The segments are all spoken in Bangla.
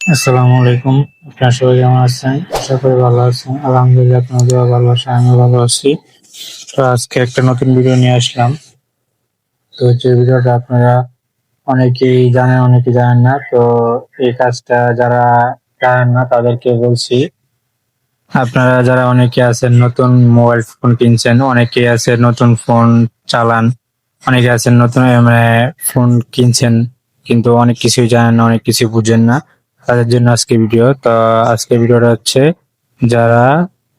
আসসালামু আলাইকুম। আপনারা সবাই কেমন আছেন? আশা করি ভালো আছেন। আলহামদুলিল্লাহ, আপনাদের ভালোবাসা আমিও ভালো আছি। তো আজকে একটা নতুন ভিডিও নিয়ে আসলাম। তো যে ভিডিওটা আপনারা অনেকেই জানেন, অনেকে জানেন না, তো এই কাজটা যারা জানেন না, তাদেরকে বলছি। আপনারা যারা অনেকে আছেন, নতুন মোবাইল ফোন কিনছেন অনেকে আছে নতুন ফোন চালান, অনেকে আছেন নতুন মানে ফোন কিনছেন, কিন্তু অনেক কিছুই জানেন না, অনেক কিছু বুঝেন না। তাদের জন্য আজকে ভিডিও তো আজকে ভিডিওটা হচ্ছে যারা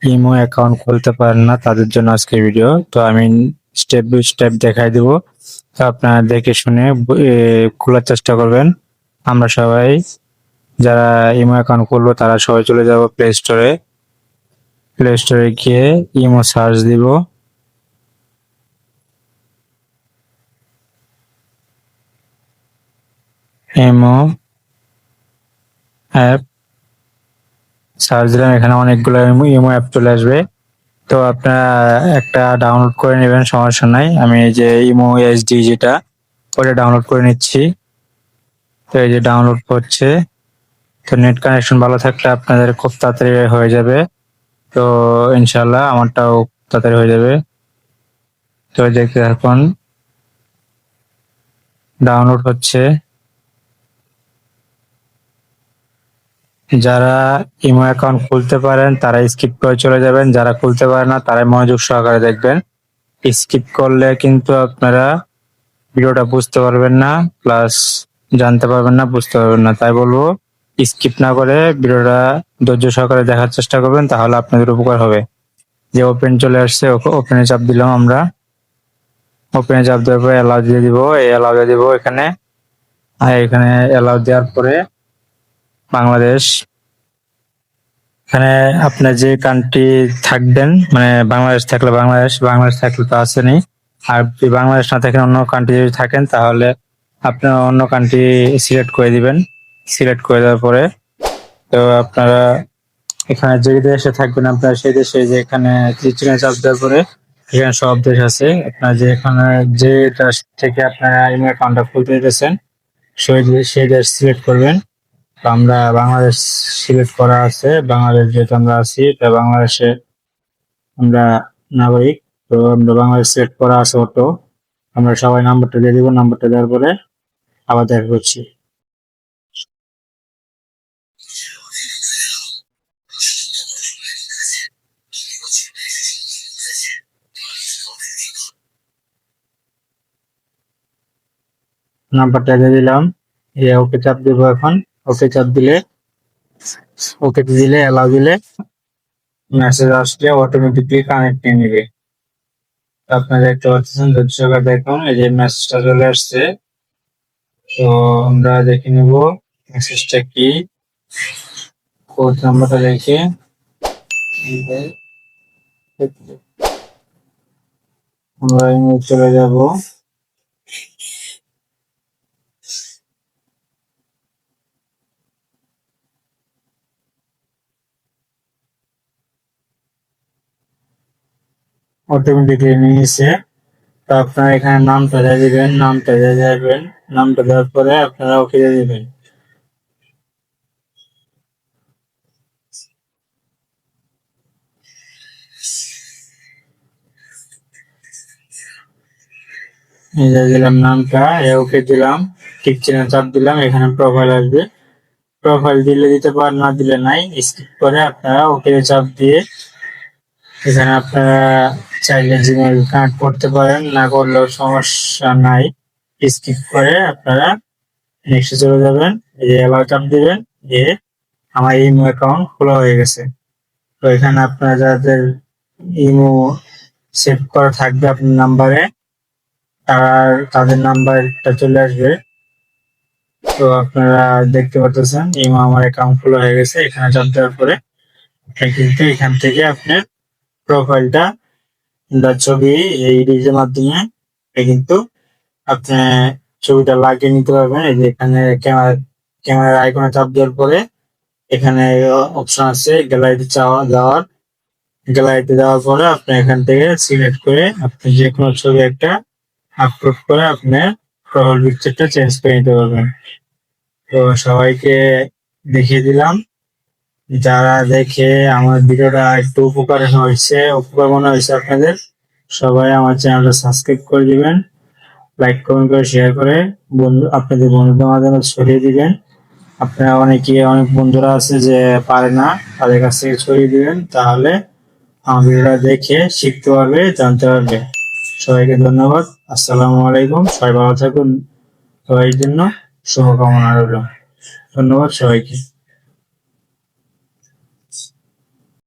ইমো অ্যাকাউন্ট খুলতে পারেন না, তাদের জন্য আজকে ভিডিও তো আমি স্টেপ বাই স্টেপ দেখাই দিব। তো আপনারা দেখে শুনে খোলার চেষ্টা করবেন। আমরা সবাই যারা ইমো অ্যাকাউন্ট খুলবো, তারা সবাই চলে যাব প্লে স্টোরে প্লে স্টোরে গিয়ে ইমো সার্চ দিব। ইমো অ্যাপ সার্চ দিলাম, এখানে অনেকগুলো ইমো অ্যাপ চলে আসবে। তো আপনারা একটা ডাউনলোড করে নেবেন, সমস্যা নাই। আমি এই যে ইমো এসডি যেটা, ওটা ডাউনলোড করে নিচ্ছি। তো এই যে ডাউনলোড করছে। তো নেট কানেকশন ভালো থাকলে আপনাদের খুব তাড়াতাড়ি হয়ে যাবে। তো ইনশাল্লাহ আমারটাও তাড়াতাড়ি হয়ে যাবে। তো দেখতে এখন ডাউনলোড হচ্ছে। যারা ইমো অ্যাকাউন্ট খুলতে পারেন, তারা স্কিপ করে চলে যাবেন। যারা খুলতে পারে না, তারাই মনোযোগ সহকারে দেখবেন। স্কিপ করলে কিন্তু আপনারা ভিডিওটা বুঝতে পারবেন না, প্লাস জানতে পারবেন না, বুঝতে পারবেন না। তাই বলব, স্কিপ না করে ভিডিওটা ধৈর্য সহকারে দেখার চেষ্টা করবেন, তাহলে আপনাদের উপকার হবে। যে ওপেন চলে আসছে ওপেনে চাপ দিলাম আমরা। ওপেনে চাপ দেওয়ার পরে অ্যালাউ দিয়ে দিব। এই অ্যালাউ দিয়ে দিব এখানে। আর এখানে অ্যালাউ দেওয়ার পরে বাংলাদেশ। এখানে আপনার যে কান্ট্রি থাকবেন মানে বাংলাদেশ থাকলে বাংলাদেশ বাংলাদেশ থাকলে তো আসেনি আর বাংলাদেশ না থাকেন, অন্য কান্ট্রি যদি থাকেন, তাহলে আপনারা অন্য কান্ট্রি সিলেক্ট করে দিবেন। সিলেক্ট করে দেওয়ার পরে তো আপনারা এখানে যে দেশে থাকবেন, আপনারা সেই দেশে যে এখানে চাপ দেওয়ার পরে এখানে সব দেশ আছে। আপনার যে এখানে যে দেশ থেকে আপনারা ইমেল অ্যাকাউন্টটা খুলতে দিতেছেন, সেই দেশ সেই দেশ সিলেক্ট করবেন। আমরা বাংলাদেশ সিলেক্ট করা আছে। বাংলাদেশ যেহেতু আমরা আছি, তা বাংলাদেশে আমরা নাগরিক। তো আমরা বাংলাদেশ সিলেক্ট করা আছে অটো। আমরা সবাই নাম্বারটা দিয়ে দিব, নাম্বারটা দেওয়ার পরে আবার দেখা করছি। নাম্বারটা দিয়ে দিলাম। ওকে চাপ দিব এখন। ওকে চাপ দিলে, ওকে দিলে অ্যালাউ দিলে মেসেজ আসলে অটোমেটিকলি কানেক্ট নিয়ে নেবে। আপনারা দেখতে পাচ্ছেন দর্শকরা দেখুন, এই যে মেসেজটা চলে আসছে। তো আমরা দেখে নেব মেসেজটা কি। কোড নাম্বারটা দেখে। আমরা চলে যাব। অটোমেটিকলি নিয়েছে। তো আপনারা এখানে নামটা দিয়ে দিবেন, নামটা দিয়ে যাবেন নামটা দেওয়ার পরে আপনারা ওকে দিয়ে দিবেন। দিলাম নামটা ওকে দিলাম, ঠিক চিহ্ন চাপ দিলাম, এখানে প্রোফাইল আসবে। প্রোফাইল দিলে দিতে পার, না দিলে নাই স্কিপ করে আপনারা ওকে চাপ দিয়ে এখানে আপনারা চাইলে জিমেল কানেক্ট করতে পারেন, না করলেও সমস্যা নাই। স্কিপ করে আপনারা নেক্সটে চলে যাবেন, এই যে চাপ দিবেন, দিয়ে আমার ইমো অ্যাকাউন্ট খোলা হয়ে গেছে। তো এখানে আপনারা যাদের ইমো সেভ করা থাকবে আপনার নাম্বারে তার তাদের নাম্বারটা চলে আসবে। তো আপনারা দেখতে পাচ্ছেন ইমো আমার অ্যাকাউন্ট খোলা হয়ে গেছে, এখানে দেওয়ার পরে কিন্তু এখান থেকে আপনার প্রোফাইলটা বা ছবি, এই ডিজের মাধ্যমে কিন্তু আপনি ছবিটা লাগিয়ে নিতে পারবেন। এই যে এখানে ক্যামেরা ক্যামেরার আইকনে চাপ দেওয়ার পরে এখানে অপশন আছে গ্যালারিতে চাওয়া, যাওয়ার। গ্যালারিতে যাওয়ার পরে আপনি এখান থেকে সিলেক্ট করে আপনি যে কোনো ছবি একটা আপলোড করে আপনার প্রোফাইল পিকচারটা চেঞ্জ করে নিতে পারবেন। তো সবাইকে দেখিয়ে দিলাম। যারা দেখে আমার ভিডিওটা একটু উপকার হয়েছে, উপকার মনে হয়েছে আপনাদের, সবাই আমার চ্যানেলটা সাবস্ক্রাইব করে দিবেন লাইক কমেন্ট করে শেয়ার করে, বন্ধু, আপনাদের বন্ধুদের মাধ্যমে ছড়িয়ে দিবেন। আপনারা অনেকে, অনেক বন্ধুরা আছে যে পারে না, তাদের কাছ থেকে ছড়িয়ে দিবেন, তাহলে আমার ভিডিওটা দেখে শিখতে পারবে, জানতে পারবে। সবাইকে ধন্যবাদ, আসসালামু আলাইকুম, সবাই ভালো থাকুন সবাই জন্য শুভকামনা রইল। ধন্যবাদ সবাইকে।